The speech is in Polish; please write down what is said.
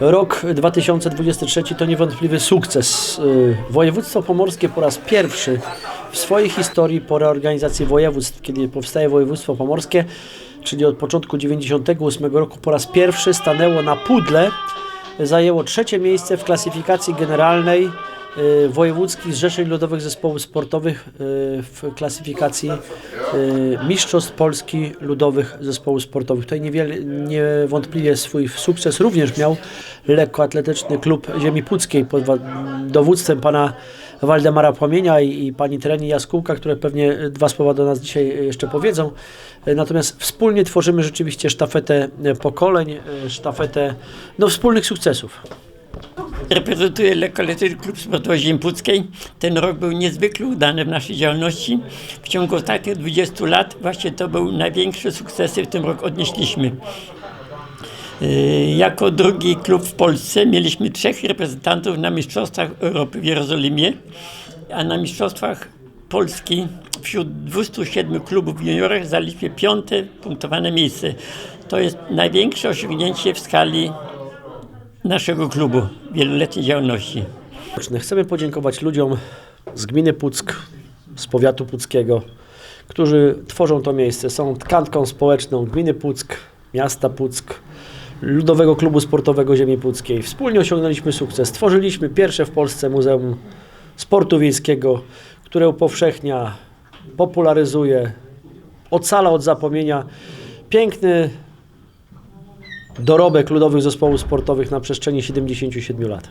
Rok 2023 to niewątpliwy sukces. Y, Województwo pomorskie po raz pierwszy w swojej historii po reorganizacji województw, kiedy powstaje województwo pomorskie, czyli od początku 98 roku po raz pierwszy stanęło na pudle, zajęło trzecie miejsce w klasyfikacji generalnej wojewódzkich zrzeszeń ludowych zespołów sportowych y, w klasyfikacji y, Mistrzostw Polski Ludowych Zespołów Sportowych. Tutaj niewątpliwie swój sukces również miał lekkoatletyczny klub Ziemi Puckiej pod dowództwem pana Waldemara Płomienia i, i pani Tereni Jaskółka, które pewnie dwa słowa do nas dzisiaj jeszcze powiedzą. Natomiast wspólnie tworzymy rzeczywiście sztafetę pokoleń, sztafetę no, wspólnych sukcesów. Reprezentuję Lekkoatletyczny Klub Sportowy Ziemi Puckiej. Ten rok był niezwykle udany w naszej działalności. W ciągu ostatnich 20 lat właśnie to był największe sukcesy w tym roku odnieśliśmy. Yy, Jako drugi klub w Polsce mieliśmy trzech reprezentantów na Mistrzostwach Europy w Jerozolimie, a na Mistrzostwach Polski wśród 207 klubów w juniorach zaliczyliśmy piąte punktowane miejsce. To jest największe osiągnięcie w skali naszego klubu wieloletniej działalności. Chcemy podziękować ludziom z gminy Puck, z powiatu puckiego, którzy tworzą to miejsce. Są tkanką społeczną gminy Puck, miasta Puck, Ludowego Klubu Sportowego Ziemi Puckiej. Wspólnie osiągnęliśmy sukces. Stworzyliśmy pierwsze w Polsce Muzeum Sportu Wiejskiego, które upowszechnia, popularyzuje, ocala od zapomnienia piękny dorobek ludowych zespołów sportowych na przestrzeni 77 lat.